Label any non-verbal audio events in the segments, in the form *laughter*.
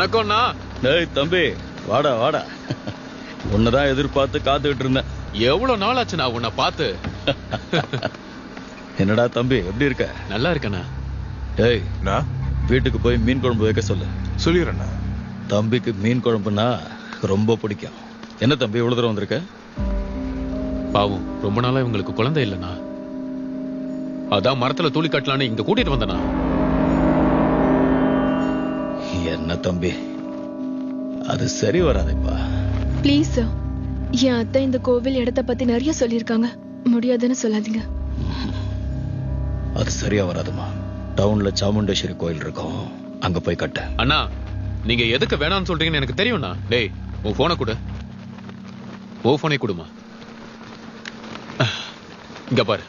வணக்கம்ண்ணா. டேய் தம்பி வாடா வாடா. உன்னதான் எதிர்பார்த்து காத்துக்கிட்டு இருந்தேன். எவ்வளவு நாள் ஆச்சு நான் உன்னை பார்த்து? என்னடா தம்பி எப்படி இருக்க? நல்லா இருக்கண்ணா. டேய் நான் வீட்டுக்கு போய் மீன் குழம்பு வைக்க சொல்லு. சொல்லிடுறேண்ணா. தம்பிக்கு மீன் குழம்புனா ரொம்ப பிடிக்கும். என்ன தம்பி இவ்வளவு தூரம் வந்திருக்க? பாவம் ரொம்ப நாளா இவங்களுக்கு குழந்தை இல்லைண்ணா. அதான் மரத்துல தூளி கட்டலான்னு இங்க கூட்டிட்டு வந்தனா என்ன தம்பி. அது சரி வராதேப்பா. ப்ளீஸ் சார் என் அத்தை இந்த கோவில் இடத்த பத்தி நிறைய சொல்லியிருக்காங்க. முடியாதுன்னு சொல்லாதீங்க. அது சரியா வராதுமா. டவுன்ல சாமுண்டேஸ்வரி கோயில் இருக்கும். அங்க போய் கட்ட. அண்ணா நீங்க எதுக்கு வேணாம்னு சொல்றீங்கன்னு எனக்கு தெரியும்ண்ணா. டேய் உன் போனை கொடு. ஓ போனை கொடுமா. இங்க பாரு.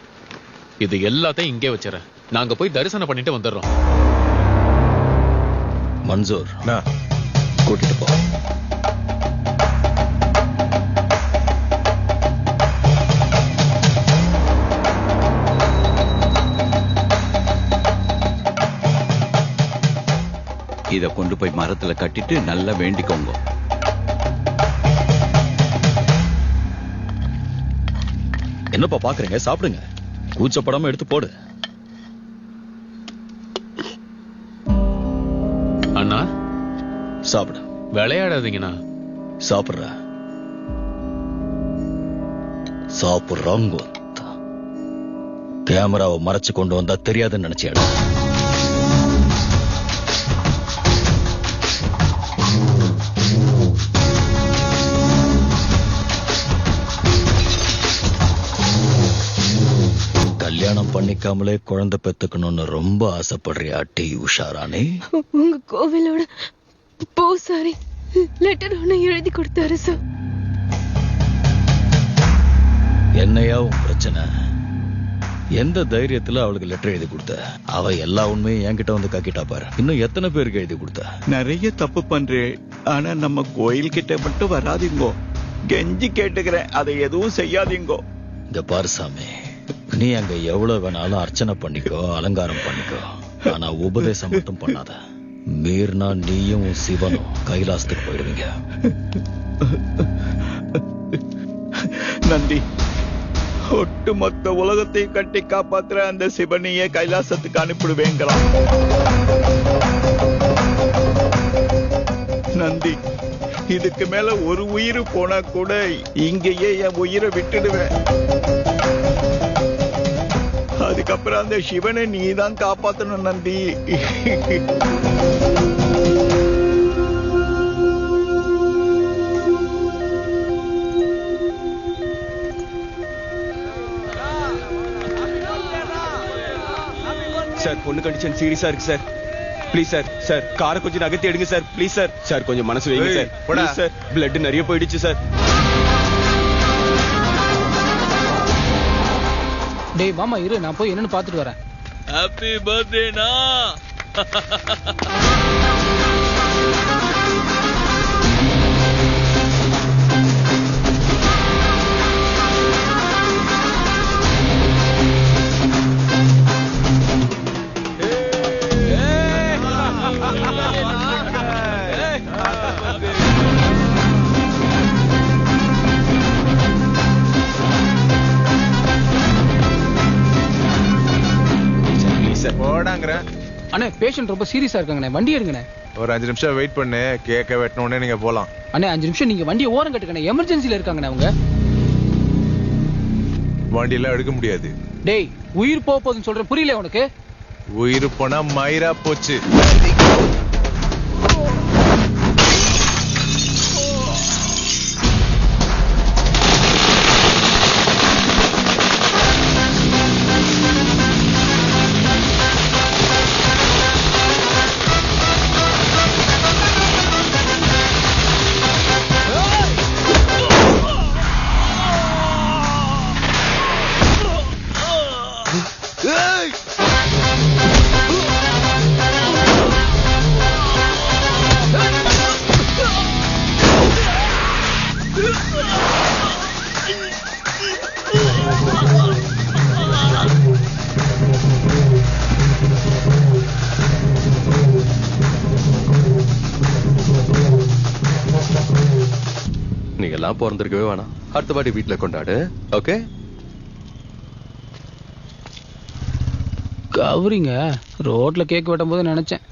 இது எல்லாத்தையும் இங்கே வச்சிடறேன். நாங்க போய் தரிசனம் பண்ணிட்டு வந்துடுறோம். மன்சூர் கூட்டிட்டு போ. இத கொண்டு போய் மரத்துல கட்டிட்டு நல்லா வேண்டிக்கோங்க. என்னப்பா பாக்குறீங்க? சாப்பிடுங்க. கூச்சப்படாம எடுத்து போடு. சாப்பிடு. விளையாடாதீங்கண்ணா. சாப்பிடுற. சாப்பிடுறாங்க. கேமராவை மறைச்சு கொண்டு வந்தா தெரியாதுன்னு நினைச்சேன் கல்யாணம் பண்ணிக்காமலே குழந்தை பெத்துக்கணும்னு ரொம்ப ஆசைப்படுறியா டி உஷாரானே? உங்க கோவிலோட பூசாரி லெட்டர் ஒண்ணு எழுதி கொடுத்தாரு சார் என்னையா உன் பிரச்சனை? எந்த தைரியத்துல அவளுக்கு லெட்டர் எழுதி கொடுத்த? அவ எல்லா உண்மையும் என்கிட்ட வந்து கக்கிட்டா பாரு. இன்னும் எத்தனை பேருக்கு எழுதி கொடுத்த? நிறைய தப்பு பண்றேன் ஆனா நம்ம கோயில் கிட்ட மட்டும் வராதீங்கோ. கெஞ்சி கேட்டுக்கிறேன். அதை எதுவும் செய்யாதீங்கோ. இங்க பாரு சாமி. நீ அங்க எவ்வளவு வேணாலும் அர்ச்சனை பண்ணிக்கோ அலங்காரம் பண்ணிக்கோ. ஆனா உபதேசம் மட்டும் பண்ணாத. மீறினா நீயும் உன் சிவனும் கைலாசத்துக்கு போயிடுவீங்க நந்தி ஒட்டுமொத்த உலகத்தை கட்டி காப்பாத்துற அந்த சிவனையே கைலாசத்துக்கு அனுப்பிடுவேங்களாம் நந்தி இதுக்கு மேல ஒரு உயிர் போனா கூட இங்கேயே என் உயிரை விட்டுடுவேன். அதுக்கப்புறம் அந்த சிவனை நீதான் காப்பாத்தணும் நந்தி. சார் பொண்ணு கண்டிஷன் சீரியஸா இருக்கு சார். ப்ளீஸ் சார் சார் காரை கொஞ்சம் நகர்த்தி எடுங்க சார். Please sir. சார் கொஞ்சம் மனசு வைங்க சார். சார். பிளட் நிறைய போயிடுச்சு சார். டேய் மாமா இரு நான் போய் என்னன்னு பார்த்துட்டு வரேன். ஹாப்பி பர்த்டேனா *laughs* அண்ணே பேஷண்ட் ரொம்ப சீரியஸா இருக்காங்கண்ணே. வண்டி எடுங்கண்ணே. ஒரு அஞ்சு நிமிஷம் வெயிட் பண்ணு. கேக்க வெட்டின உடனே நீங்க போலாம். அண்ணே அஞ்சு நிமிஷம் நீங்க வண்டியை ஓரம் கட்டுக்கண்ணே எமர்ஜென்சில இருக்காங்கண்ணே அவங்க. வண்டியெல்லாம் எடுக்க முடியாது. டேய் உயிர் போக போகுதுன்னு சொல்றேன் புரியல உனக்கு? உயிர் போனா மயிரா போச்சு. நீங்கெல்லாம் பிறந்திருக்கவே வேணாம். அடுத்த பாட்டி வீட்டில் கொண்டாடு. ஓகே கவுரிங்க. ரோட்டில் கேக் வெட்டும் போது நினைச்சேன்.